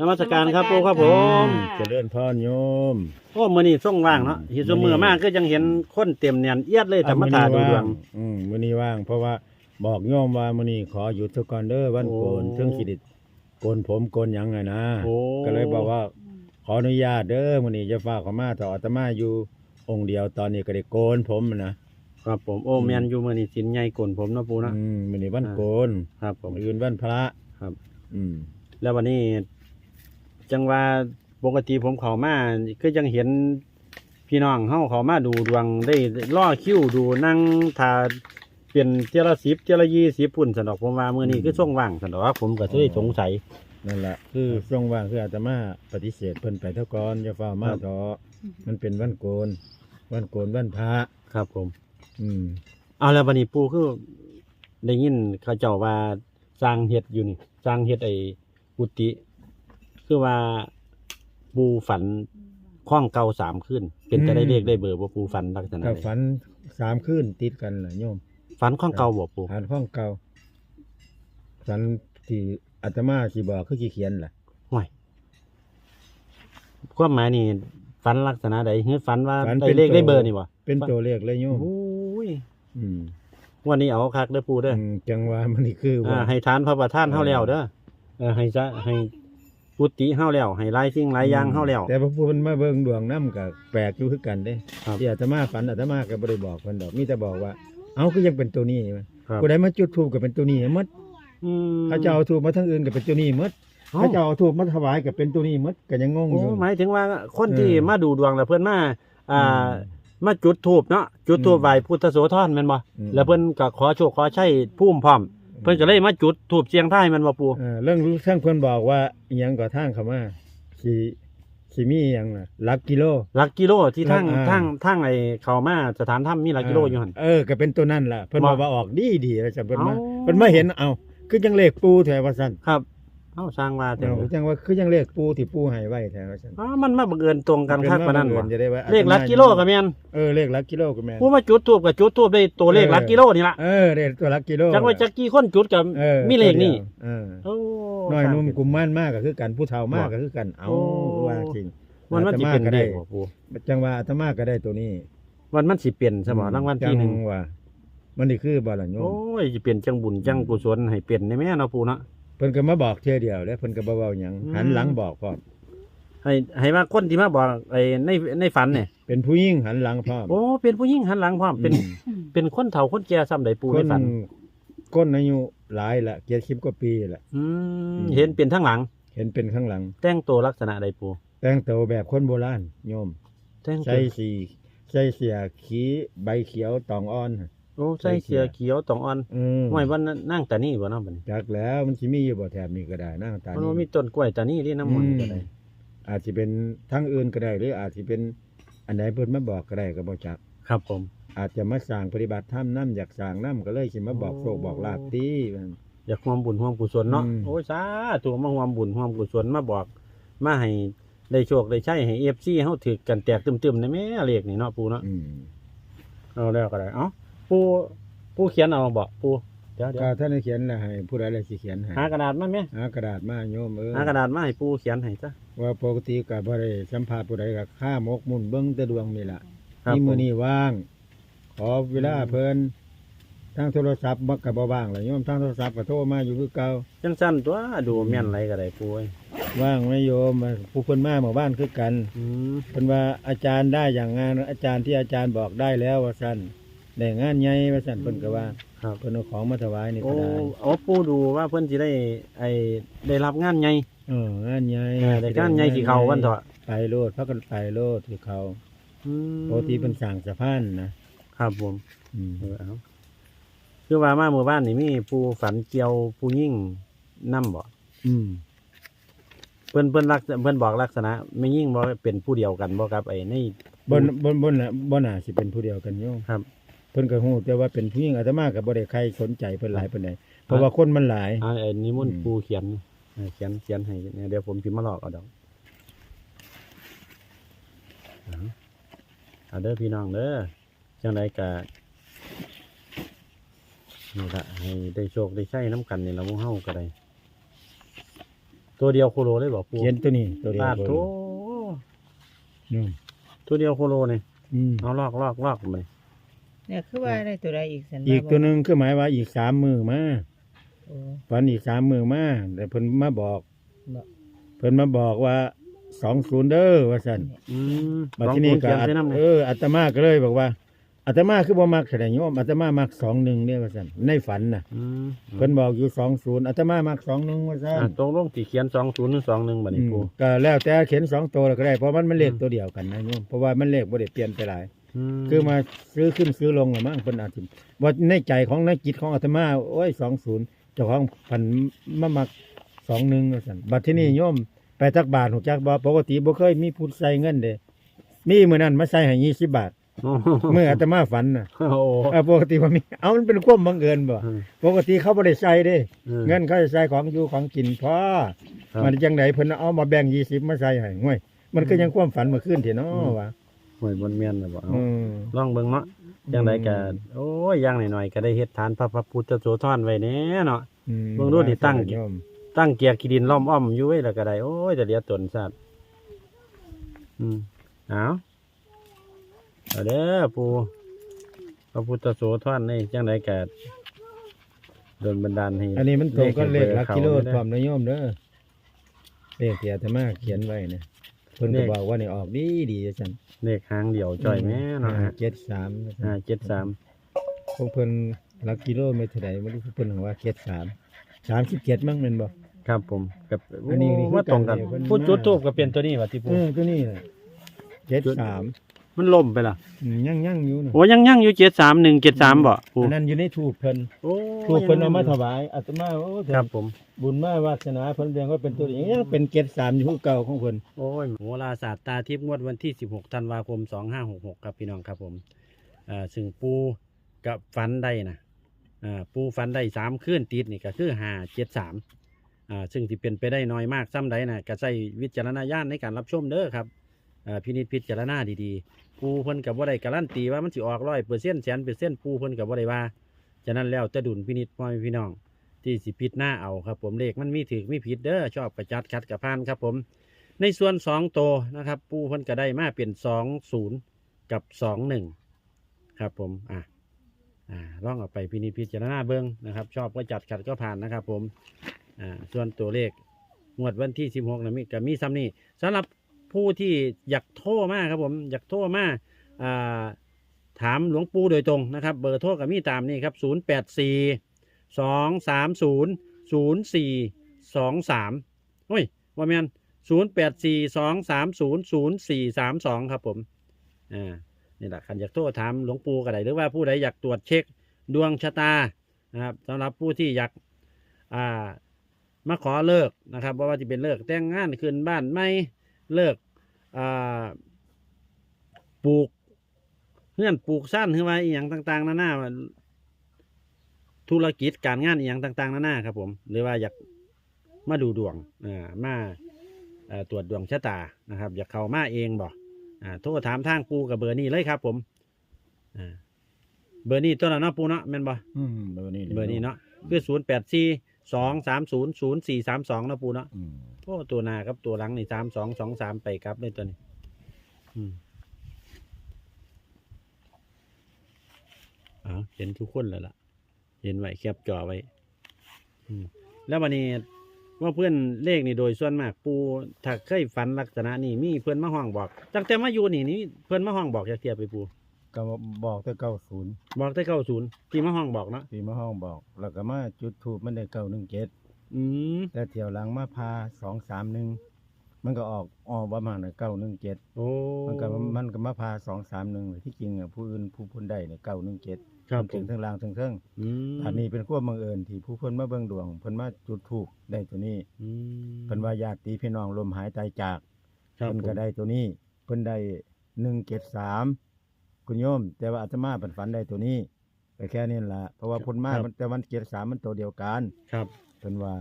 นมัสการครับปูครับผม เจริญพรโยมโอ้มื้อนี้ส่งว่างเนาะอืมเฮ็ดซุมื้อมากก็ยังเห็นคนเต็มเนียนเอียดเลยแต่มาอะตาดูมื้อนี้ดวว่างอืมมื้อนี้ว่าง เพราะว่าบอกโยมว่ามื้อนี้ขอหยุดซะก่อนเด้อวันโกนโอ้ถึงสิไดิโกนผมโกนหยังไงนะโอ้ก็เลยบอกว่า ขออนุญาตเด้อมื้อนี้จะฝากเขามาต่ออาตมาอยู่องค์เดียวตอนนี้ก็ได้โกนผมนะครับผมโอ้แม่นอยู่มื้อนี้สินใหญ่กลผมเนาะปูเนาะอืมมื้อนี้วันโกนครับ ผมมื้ออื่นวันพระครับ อืมแล้ววันนี้ จังว่าปกติผมเข้ามาก็ยังเห็นพี่น้องเฮาเข้ามาดูดวงได้ล่อคิวดูนั่งทาเปลี่ยนเจยละสิบเจยละยี่สิบปุ่นสนดอกผมว่ามื้อนี้คือช่วงว่างสนดอกผมก็เลยสงสัย นั่นแหละคือช่วงว่างคืออาตมาปฏิเสธเพิ่นไปเท่าก่อนอย่าฟ้ามาครับต่อมันเป็นวันโกน วันโกนวันพระครับผม อืมเอาแล้ววันนี้ปูคือได้ยินเขาเจ้าว่าสร้างเฮ็ดอยู่นี่สร้างเฮ็ดไอ้กุฏิ คือว่าปูฝันข้องเก่าสามขึ้น เป็นจะได้เลขได้เบอร์ว่าปูฝันลักษณะก็ใดฝันสามคืนติดกันล่ะโยมฝันข้องเก่าบ่ปูอ่านห้องเก่าฝันที่อาตมาสิบอกคือสิเขียนล่ะห่วยความหมายนี่ฝันลักษณะใดเฮ้ยฝันว่าฝันได้เป็นเลขได้ตัวเบอร์นี่บ่เป็นตัวเลขเลยโยมโอ้ยอืมวันนี้เอาคักเด้อปูเด้ออืมจังว่ามันนี่คืออ่าว่าให้ทานพระประธานเฮาแล้วเด้อเออให้จะให้ กุฏิเฮาแล้วให้หลายสิ่งหลายอย่างเฮาแล้ว แต่พระพุทธมาเบิ่งดวงน้ำกับแปลกอยู่คือกันเด้ครับ ที่อาตมาฝันอาตมาก็บ่ได้บอกเพิ่นดอกมีแต่บอกว่า เอาคือยังเป็นตัวนี้มั้ยครับผู้ใดมาจุดธูปก็เป็นตัวนี้หมดอืมเขาเจ้าเอาธูปมาทั้งอื่นก็เป็นตัวนี้หมดเอ้าเขาเจ้าเอาธูปมาถวายก็เป็นตัวนี้หมดก็ยังงงโอ้อยู่ หมายถึงว่าคนที่เออมาดูดวงแล้วเพิ่นมาอ่าอืมมาจุดธูปเนาะจุดธูปอืมไหว้พุทธโสธรแม่นบ่อืม แล้วเพิ่นก็ขอโชคขอชัยภูมิพร้อม เพิ่นก็เลยมาจุดธูปเสียงทายแม่นบ่ปู่เออเรื่องรู้ทั้งเพิ่นบอกว่าอิหยังก็ทางเขามาสิสิมีอิหยังน่ะหลักกิโล หลักกิโลที่ทางอ่าทางทางไอ้เข้ามาสถานถ้ำมีหลักกิโลอยู่หั่น เออก็เป็นตัวนั่นล่ะเพิ่นบ่บอกว่าออกดีดีแล้วจังเพิ่นมาเอ้า เพิ่นมาเห็นเอ้าคือจังเลขปูแถวว่าซั่นครับ เอ้าสร้างว่าแต่เอ้าจังว่าคือจังเลขปูที่ปูให้ไว้แถวว่าซั่นอ๋อมันมาบังเอิญตรงกันคักปานนั้นเพิ่บ่มาบังอิญจะได้ว่าเลขหลักกิโลก็แม่นเออเลขหลักกิโลก็แม่นผู้มาจุดธูปก็จุดธูปได้ตัวเลขหลักกิโลนี่ล่ะเออเลขตัวหลักกิโลจักว่าจักกี่คนจุดก็ออมีเลขนี่เออโอ้น้อยหนุ่มสร้างกุมม่านมากก็คือกันผู้เฒ่ามากก็คือกันเอาโอ้ว่าจริงมันมันสิอาตเป็นก็เลได้ขบ่ปู่จังว่าอาตมาก็ได้ตัวนี้วันมันสิเปลี่ยนสมอรางวัลที่หนึ่งจัว่ามันนี่คือบ่ล่ะโยมโอ้ยสิเปลี่ยนจังบุญจังกุศลให้เปลี่ยนในแม่เนาะปู่เนาะ เพิ่นก็มาบอกเที่ยเดียวแล้วเพิ่นก็บ่เว้าหยังอืม หันหลังบอกพร้อมให้ให้ว่าคนที่มาบอกไอ้ในในฝันเนี่ยเป็นผู้หญิงหันหลังพร้อมโอ้เป็นผู้หญิงหันหลังพร้อมเป็นอืมเป็นคนเฒ่าคนแก่ซ้ำใดปู่คในนฝันก้นอายุหลายละเกียรติ10กว่าปีละอืมอืมเห็นเป็นทั้งหลัง เห็นเป็นข้างหลัง แต่งตัวลักษณะใดปู่แต่งตัวแบบคนโบราณโยม แต่งตัใส่วสีใส่เสียขีใบเขียวตองอ่อน โอ้ใส่เสื้อเขียวตองอ่อนอืมห้วยว่านั่งตานี่บ่เนาะบัดนี้จักแล้วมันสิมีอยู่บ่แถบนี้ก็ได้นะตามันนี้บ่มีต้นกล้วยตานี่ที่น้ำมันต์ก็ได้อาจสิเป็นทั้งอื่นก็ได้หรืออาจสิเป็นอันไหนเพิ่นมาบอกก็ได้ก็บ่จัก ครับผม อาจจะมาสร้างปฏิบัติธรรมนํอยากสร้างนํก็เลยสิมาบอกโชคบอกลาภติ อยากร่วมบุญร่วมกุศลเนาะอืม โอ้ยสาธุมาร่วมบุญร่วมกุศลมาบอก มาให้ได้โชคได้ใช้ให้ FC เฮาถือกันแตกตึมๆในแม่เลขนี่เนาะปู่เนาะอืมเอาแล้วก็ได้เอ้า ปูปูเขียนเอาบอกปูเดี๋ยวเดี๋ยวก็ท่านได้เขียนแล้วให้ผู้ใดเลยสิเขียนให้หากระดาษมาไหมหากระดาษมาโยมเออหากระดาษมาให้ปูเขียนให้จ้ะว่าปกติก็บ่ได้สัมภาษณ์ผู้ใดก็ค่ามกมุ่นเบิ่งแต่ดวงนี่ล่ะครับนี่ผมื้อนี้ว่าง ขอเวลาเพิ่นทางโทรศัพท์บ่ก็บ่ว่างแล้วโยมทางโทรศัพท์ก็โทรมาอยู่คือเก่าจังสั้นตัวดูแม่นไรก็ได้ปูเอ้ยว่างไหมโยมผู้เพิ่นมาเมื่อวานคือกันอืมเพิ่นว่าอาจารย์ได้อย่างงานอาจารย์ที่อาจารย์บอกได้แล้วว่าซั่น ได้งานใหญ่ว่าซั่นเพิ่นก็ว่าครับเพิ่นเอาของมาถวายนี่โอ้ก็ได้โอ้ปูดูว่าเพิ่นสิได้ไอได้รับงานใหญ่เอองานใหญ่เออได้งานใหญ่สิเขาวันเถอะไปโลดพากันไปโลดที่เขาอืมปกติเพิ่นสร้างสะพานนะครับผมอืมเออเอาคือว่ามาหมู่บ้านนี่มีผู้ฝันเกี่ยวผู้ยิ่งนํบ่อืมเพิ่นเพิ่นลักษเพิ่นบอกลักษณะไม่ยิ่งบ่เป็นผู้เดียวกันบ่ครับไอ้ใน บนบนบนน่ะบ่น่าสิเป็นผู้เดียวกันโยมครับ เพิ่นก็ฮู้แต่ว่าเป็นผู้หญิงอาตมาก็บ่ได้ใครสนใจเพิ่นหลายปานใดเพราะว่าคนมันหลาย อ่าไอ้นิมนต์อืมปูเขียนเออเขียนเขียนให้เนี่ยเดี๋ยวผมพิมพ์มาหลอกเอาดอกเอาเอาเด้อพี่น้องเด้อจังไดกะนี่ละให้ได้โชคได้ใช้น้ำกันนี่ละหมูเฮาก็ได้ตัวเดียวโคโลเลยบอกปูเขียนตัวนี้ตัวเดียวปาดโถนี่ตัวเดียวโคโลนี่อืมเอาลอกลอกลอกไป เนี่ยคือว่าได้ตัวใดอีกสันอีกตัวหนึงคือหมายว่าอีกสามมือมาโอ้ ฝันอีกสามมือมาแต่เพิ่นมาบอกบอกเพิ่นมาบอกว่าสองศูนย์เด้อว่าซั่นอืมบัดที่นี่ก็ลองปูเขียนใส่น้ำเอเลยออาตมาก็เลยบอกว่าอาตมาคือบ่มักแสดงโยมอาตมามักสองหนึ่งเนี่ยว่าซั่นในฝันน่ะอืมเพิ่นบอกอยู่สองศูนย์อาตมามักสองหนึ่งว่าซั่อะนตรงลงตีเขียนสองศูนย์หรือสองหนึ่งบัดนี้อืมปูก็แล้วแต่เขียนสองตัวก็ได้เพราะมันมันเลขอืมตัวเดียวกันนะโยมเพราะว่ามันเลขบ่ได้เปลี่ยนไปหลายม คือมาซื้อขึ้นซื้อลงละมั้งเพิ่นอาจสิว่าในใจของในจิตของอาตมาโอ้ยสองศูนย์เจ้าของพันมามักสองหนึ่งว่าซั่นบัดที่นี่โยมไปตักบาทหูจักบ่ปกติบ่เคยมีผู้ใส่เงินเด้มีมื้อนั้นมาใส่ให้20บาทโอ้เมื่ออาตมาฝันน่ะโหเออปกติว่ามีเอามันเป็นความบังเอิญบ่อืมปกติเขาบ่ได้ใส่เด้อืมเงินเขาจะใส่ของอยู่ของกินพอครับมันจังไดเพิ่นเอามาแบ่ง20มาใส่ให้ห่วยมันก็ยังความฝันเมื่อคืนที่เนาะอืมว่า หวยบนเมียนนะบ่เอาอืมลองเบิ่งเนาะจังไดก็โอ้ยอย่างหน่อยๆก็ได้เฮ็ดฐานพระพระพุทธโสธรไว้แน่เนาะ อืมเบิ่งดูดิตั้ง โยมตั้งเกียร์ขี้ดินล้อมอ้อมอยู่ไว้แล้วก็ได้โอ้ยจะเหลียตนสัตว์อืมเอาเอาเด้อปูพระพุทธโสธรนี่จังไดก็โดนบันดาลให้อันนี้มันตรงก็เลขหลักกิโลเบอร์พเขาร้อมนะโยมเด้อเลขที่อาตมาเขียนไว้นะ เพิ่นก็บอกว่านี่ออกดีดีจังซั่นเลขหางเดี่ยวจ่อยแม่เนาะฮะเจ็ดสามอ่าเจ็ดสามพวกเพิ่นหลักกิโลเมตรเท่าใดบ่รู้เพิ่นว่าเจ็ดสามสามสิบเจ็ดมั้งแม่นบ่ครับผมกับอันนี้นี่คือว่าตรงกันการเดียวกันพูดมากจุดทูบก็เป็นตัวนี้ว่ะที่ปูเออตัวนี้แหละเจ็ดสาม มันล่มไปล่ะอืมยังยังอยู่นะโอ้ยังยังอยู่เจ็ดสามหนึ่งเจ็ดสามบ่ปูอันนั้นอยู่ในถูกเพิ่นโอ้ถูกเพิ่นเอามาถวายอาตมาโอ้ครับผม บุญมาวาสนาเพิ่นแบ่งว่าเป็นตัวนี้ยังเป็นเจ็ดสามอยู่คือเก่าของเพิ่น โอ้ยโหราศาสตร์ตาทิพย์งวดวันที่ 16 ธันวาคม 2566 ครับพี่น้องครับผมอ่าซึ่งปูกับฟันได้นะอ่าปูฟันได้สามคืนติดนี่ก็คือห้าเจ็ดสามอ่าซึ่งที่เป็นไปได้น้อยมากซ้ำใดนะก็ใช้วิจารณญาณในการรับชมเด้อครับอ่า พินิจพิจารณาดีๆปูเพิ่นกับว่าได้การันตีว่ามันสิออกร้อยเปอร์เซ็นต์แสนเปอร์เซ็นต์ปูเพิ่นกับว่าได้ว่าฉะนั้นแล้วแต่ดุลพินิจพ่อพี่น้อง ที่สิพิดหน้าเอาครับ ผมเลขมันมีถือมีผิดเด้อชอบกระจัดคัดกระพานครับผม ในส่วนสองตัวนะครับ ปูเพิ่นก็ได้มาเป็นสองศูนย์กับสองหนึ่งครับผมอะอ่าลองเอาไปพินิจพิจารณาเบิ้งนะครับ ชอบก็จัดขัดก็ผ่านนะครับ ผมอ่าส่วนตัวเลขงวดวันที่สิบหกนะมีก็มีซ้ำนี่สำหรับ ผู้ที่อยากโทรมาครับผมอยากโทรมาอ่าถามหลวงปู่โดยตรงนะครับ เบอร์โทรกับมี่ตามนี่ครับศูนย์แปดสี่สองสามศูนย์ศูนย์สี่สองสามโอ้ยว่าแมนศูนย์แปดสี่สองสามศูนย์ศูนย์สี่สามสองครับผมอ่านี่แหละคันอยากโทรถามหลวงปู่ก็ได้หรือว่าผู้ใดอยากตรวจเช็คดวงชะตานะครับสำหรับผู้ที่อยากอ่ามาขอเลิกนะครับว่าจะเป็นเลิกแต่งงานขึ้นบ้านไม่ เลิกอ่าปลูกเงื่อนปลูกสั้นขึ้นมาอีกอย่างต่าง ๆนานาธุรกิจการงานอีกอย่างต่าง ๆนานาครับ ผม หรือว่าอยากมาดูดวงอ่ามาเอ่อตรวจดวงชะตานะครับ อยากเข้ามาเองบ่อ่าโทรถามทางปูกับเบอร์นี้เลยครับ ผมอ่าเบอร์นี้ตัวละเนาะปูเนาะแม่นบ่อืมเบอร์นี้เบอร์นี้เนาะคือศูนย์แปดสี่สองสามศูนย์ศูนย์สี่สามสองเนาะปูเนาะ อืมโอ้ตัวหน้าครับตัวหลังนี่สามสองสองสามไปครับเลยตัวนี้ อืมเอาเห็นทุกคนแล้วล่ะ เห็นไว้แคปจอไว้ อืมแล้ววันนี้ว่าเพื่อนเลขนี่โดยส่วนมาก ปูถ้าเคยฝันลักษณะนี้มีเพื่อนมาห้องบอกตั้งแต่มาอยู่นี่นี่เพื่อนมาห้องบอกจะเทียบไปปูก็บอกแต่เก้าศูนย์บอกได้เก้าศูนย์ที่มาห้องบอกเนาะ ที่มาห้องบอก แล้วก็มาจุดทูบมันได้เก้าหนึ่งเจ็ด อืมแต่เที่ยวหลังมาพาสองสามหนึ่งมันก็ออกออกประมาณเก้าหนึ่งเจ็ดโอ้มันก็มันก็มาพาสองสามหนึ่งที่จริงอะผู้อื่นผู้พ้นได้เนี่ยเก้าหนึ่งเจ็ดครับผถึมงทั้งล่างทั้งเทิงอืมอันนี้เป็นความบังเอิญที่ผู้เพิ่นมาเบิ่งดวงเพิ่นมาจุดทูบได้ตัวนี้อืมเพิ่นว่าญาติพี่น้องลมหายใจจาก ครับเพิ่นผมก็ได้ตัวนี้ เพิ่นได้หนึ่งเจ็ดสามคุณโยม แต่ว่าอาตมาเพิ่นฝันได้ตัวนี้ แต่แค่นี้ล่ะเพราะว่าเพิ่นมามันแต่วันเจ็ดสามมันตัวเดียวกันครับ เพิ่นว่า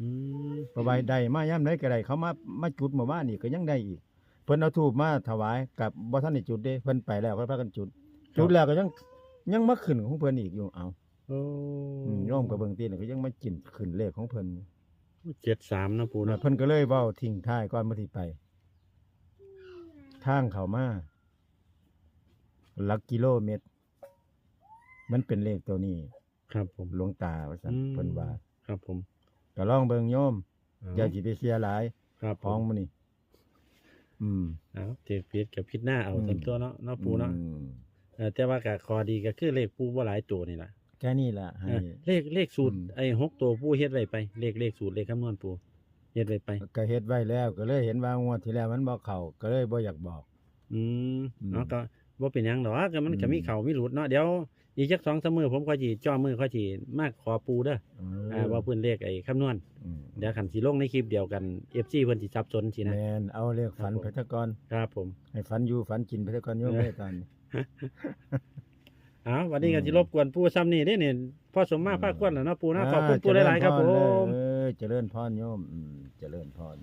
อืมเพราะว่าได้มาย่ำได้ก็ได้เขามามาจุดเมื่อวานนี่ก็ยังได้อีก เพิ่นเอาทูบมาถวายกับบ่ทันได้จุดเด้เพิ่นไปแล้วเพิ่นพากันจุด จุดแล้วก็ยังยังมาขึ้นของเพิ่นอีกอยู่เอาโอ้อืมโยมก็เบิ่งตีนี่ก็ยังมากินขึ้นเลขของเพิ่นอเจ็ดสามนะปูแล้เนาะวเพิ่นก็เลยเว้าทิ้งท้ายก่อนบ่สิไป ทางเข้ามาหลักกิโลเมตร มันเป็นเลขตัวนี้ครับผมหลวงตาว่าซั่นอืมเพิ่นว่าครับผมก็ลองเบิ่งโยมเอาอย่าสิไปเสียหลายครับผของมมื้อนี้อืม เอาเจ็บพิษกับพิษหน้าเอาอืมส่วนตัวเนาะเนาะปูเนาะอืมเออแต่ว่าก็คอดีก็คือเลขปูว่าหลายตัวนี่แหละแค่นี้ล่ะให้ เออเลขเลขสูตรอืม ไอ้หกตัวปูเฮ็ดไว้ไป เลขเลขสูตรเลขคำนวณปูเฮ็ดไว้ไป ก็เฮ็ดไว้แล้ว ก็เลยเห็นว่างวดที่แล้วมันบ่เข้าก็เลยบ่อยากบอก อืมอืมเนาะก็บ่เป็นหยังดอกก็มันอืมก็มีเข่ามีหลุดเนาะเดี๋ยว อีกจักสองสามมือผมก็สิจ่อมือก็สิมาขอปูเด้อเออ่าว่าเพิ่นเลขไอ้คำนวณอืมเดี๋ยวคันสิลงในคลิปเดียวกัน FC เพิ่นสิสับสนสินะแม่นเอาเลขฝันครับผมไปซะก่อนครับผมให้ฝันอยู่ฝันกินไปซะก่อนโยมเออเอ้ยตอนนี้อ้าววันนี้ก็อืมสิรบกวนปูซ้ำนี่เด้เนี่ยพ่อสมมาภาคควรแล้วเนาะปูเนาะขอบคุณปูาหลายๆครับผเจญพมเออเจริญพรโยมอืมเจริญพร